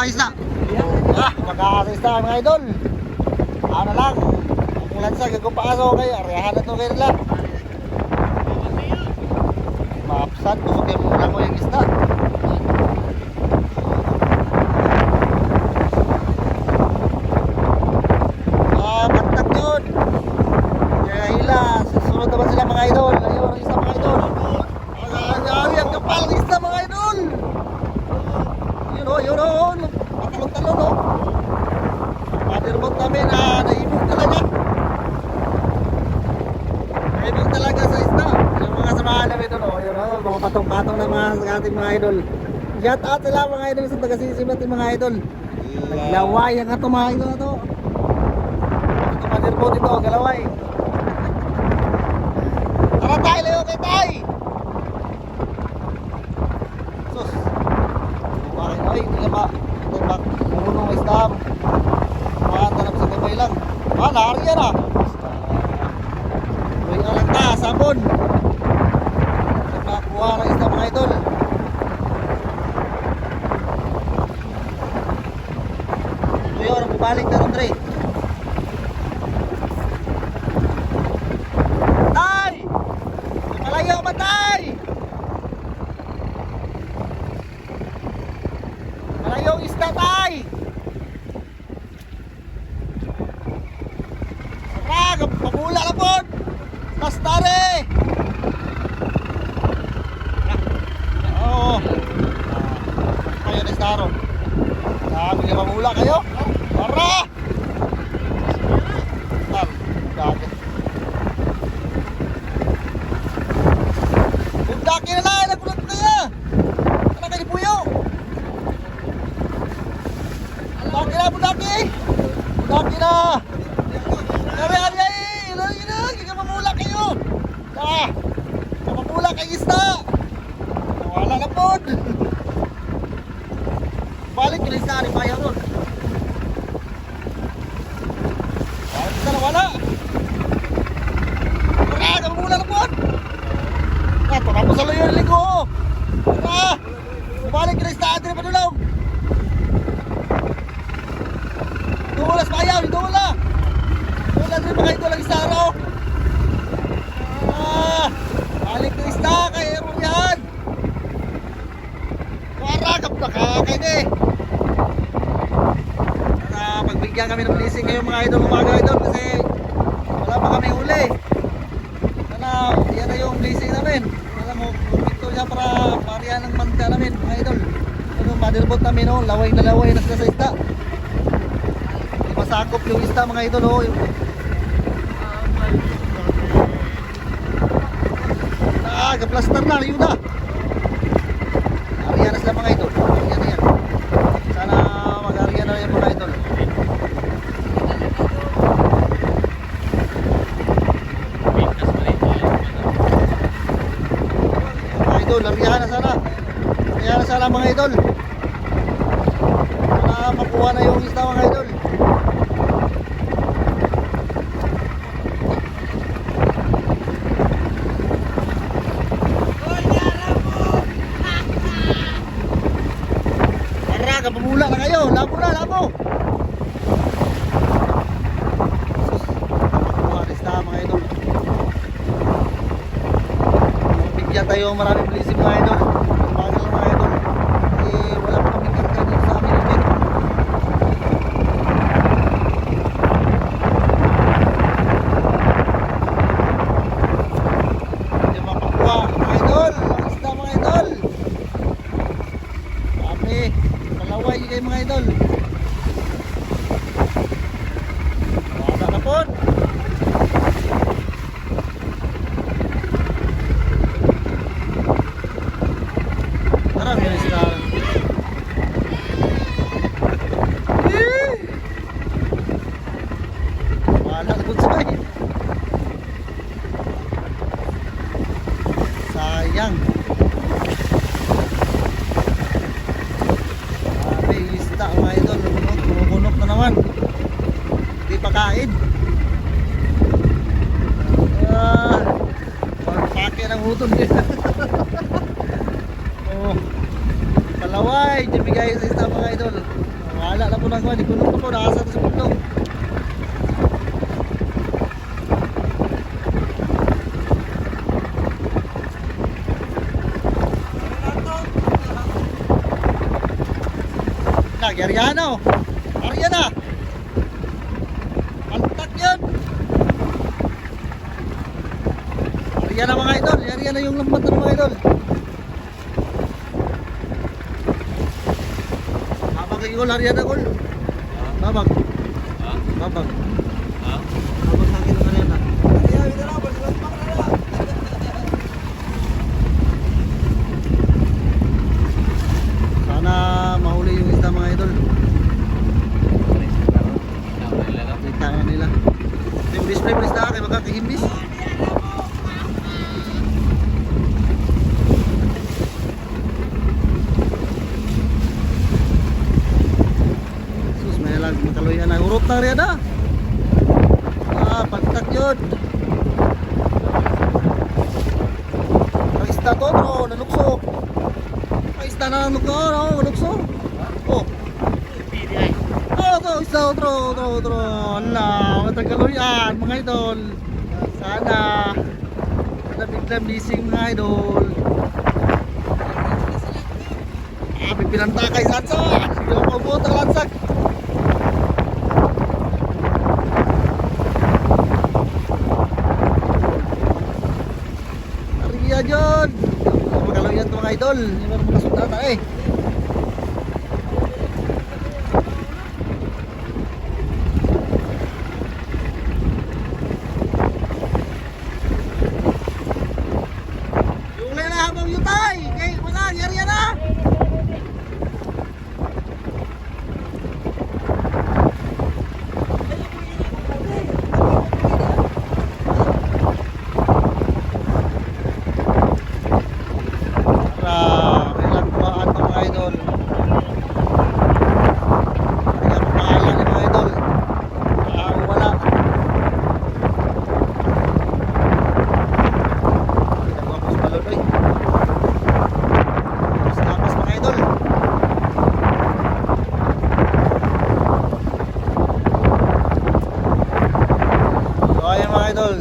Ayos na. Ah, magkakasis na mga idol. Ano lang, kung lansa, gagupaaso kayo, ariyahan na ito kayo nila. Mapsan, busog kayo muna mo yung isda. Ah, bantag yun. Kaya hila, susunod naman sila mga idol. Ayun, ang isa mga idol. Ang dami, ang kapal ng isda mga idol. Yun o, yun o. Patalon-talon o. Padirmot namin na naibig talaga. Naibig talaga sa isda. Yung mga samahan namin doon o. Yun o, mga patong-patong ng mga sa idol. Shout out sila mga idol sa taga-sisim natin mga idol. Naglaway ang ato mga idol na to. Ito padirmot ito, galaway. Tara tayo, layo kay tay! Sus! Bakit? Ay, hindi ba? Ito ba? Pumunong may stab. Makatanap sa kamay lang. Ah, lari yan ah. Uy, alang ka, sabon. Nakakuha ng isda mga idol. Bumalik na ron, Dre. Tay! Malayo ba, Tay? Malayo ang isda, Tay! Sarag, pagula na po! Tastare! Oo. Kayo na Staro. Sabi niya mamula kayo? Tara! Tar, dati. Bundaki na lang, nagulat na ya! Ano kayo puyo? Bundaki na, na! Kami, kami, ay! Ilan, ilan! Kaya mamula kayo! Tara! Mamula kayo isda! Wala na po! Balik ko rin sa aning bayan nun. Balik ka na wala! Tara! Mamula na po! Ah, sa layo yung ko! Tara! Balik ko rin sa ating padulong! Dulas pa ayaw! Dula! Wala rin mga ito lang isa araw. Ah, balik ng isda kay Aaron yan. Waragap na ka kay ni. Sana pagbigyan kami ng blessing kayo mga idol umaga idol kasi wala pa kami uli. Sana yan na yung blessing namin. Alam mo, ito niya para parihan ng manta namin mga idol. Ano, motherboard namin oh, laway na laway na sila sa isda. Masakop yung isda mga idol oh. Yung Ah, plaster na, yun na. Ariyan na sila mga idol. Ariyan na yan. Sana mag-ariyan na yung mga idol. Idol, ariyan na sana. Ariyan na sana mga idol. Makuha na yung isda mga idol. Tara, kapamula na kayo. Labo labo. Makuha na isda mga idol. Bigyan tayo ng maraming blessing mga idol. Bagal mga idol. Eh, wala pa kami karga dito sa amin. ulit. Hindi mapakuha mga idol. Ang isda mga idol. Kami, kalaway kayo mga idol. Wala na po. Tara, may sila. Eh! Wala na po sa'yo. Sayang. Grabe, isda mga idol. Lumunok na naman. Hindi pa kain. Ah, pagpake ng huton din. oh, palaway, dyan sa isda mga idol. na kuha, di ko na po, nakasa to sa bundok. Nagyariano. Ariana. Antak yun. Ariana mga idol. Ariana yung lambat ng mga idol. Babag yung gol. Ariana gol. Babag. Babag. Babag sa akin ng Ariana. Sana mahuli yung isda mga idol. Kita nila. Yung display mo isda kay magkakahimbis. Sus, may lang makaluyan na. Urot na na. Ah, pagtak yun. Ang isda to, bro. Nanukso. Ang isda na nanukso, no? Nanukso. Oh. Oh, to, isda, otro, otro, otro. Ala, matagaluyan, mga idol. Sana. Sana biglang missing mga idol. Ah, may pinantakay sa atsa. Sige lang mabuot ang lansag. Ariya dyan. Magaluyan to mga idol. Hindi mo mga sundata eh. Yung na habang yutay. Kay wala, yari na. Para kailang kuhaan to mga idol. Kaya pangalan ni mga idol. Ah, wala. Pinagwapos balon oy. Tapos tapos mga idol. So idol.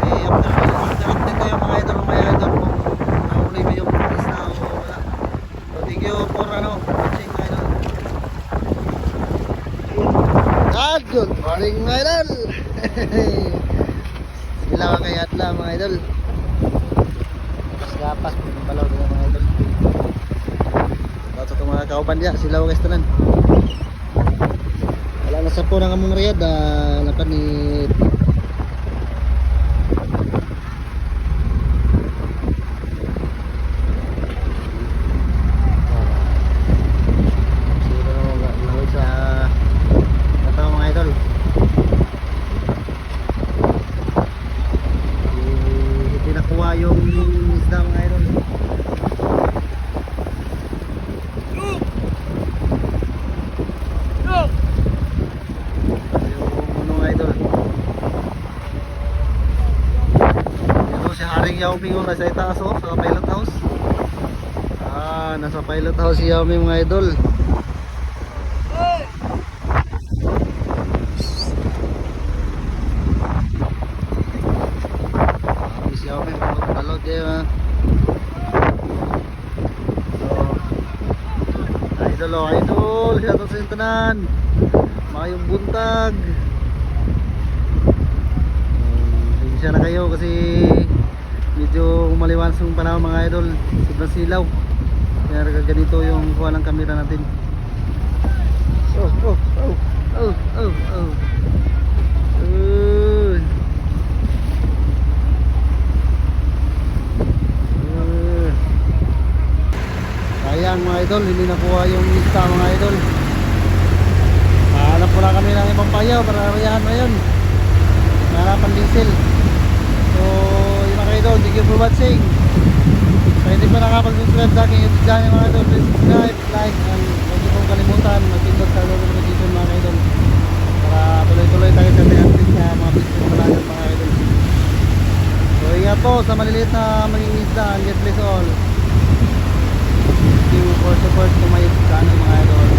Eh, update update tayo mga idol, mga idol kung nahuli ba yung isda o wala. So thank you for ano, watching mga idol. God, good morning mga idol. Sila ka kay Atla mga idol. Pas gapas balaw din mga idol. Dato mga kauban dia, sila ka istanan. Wala na sa po ng among riyad, ah, lakan ni Sino na mga laway sa Ito mga idol Eh, Hindi nakuha yung isda mga idol Yung ano mga idol Ito Yao Ming oh, nasa itaas oh, sa pilot house. Ah, nasa pilot house si Yao Ming mga idol. So, idol oh, idol Shoutout sa intanan. Mayong buntag. Um, siya na kayo kasi medyo maliwanag yung panahon mga idol sobrang silaw kaya ganito yung kuha ng camera natin oh oh oh oh oh oh Uy. Sayang mga idol hindi nakuha yung lista mga idol Hanap muna kami ng ibang payaw para rayahan na yun. Harapan diesel idol. Thank you for watching. So, hindi pa nakapag-subscribe sa aking YouTube channel mga idol. Please subscribe, like, and huwag niyo pong kalimutan. Mag-pindot sa notification mga idol. Para tuloy-tuloy tayo sa update sa mga business talagang mga idol. So, ingat po sa maliliit na maging isda. And God bless all. Thank you for support to my channel mga idol.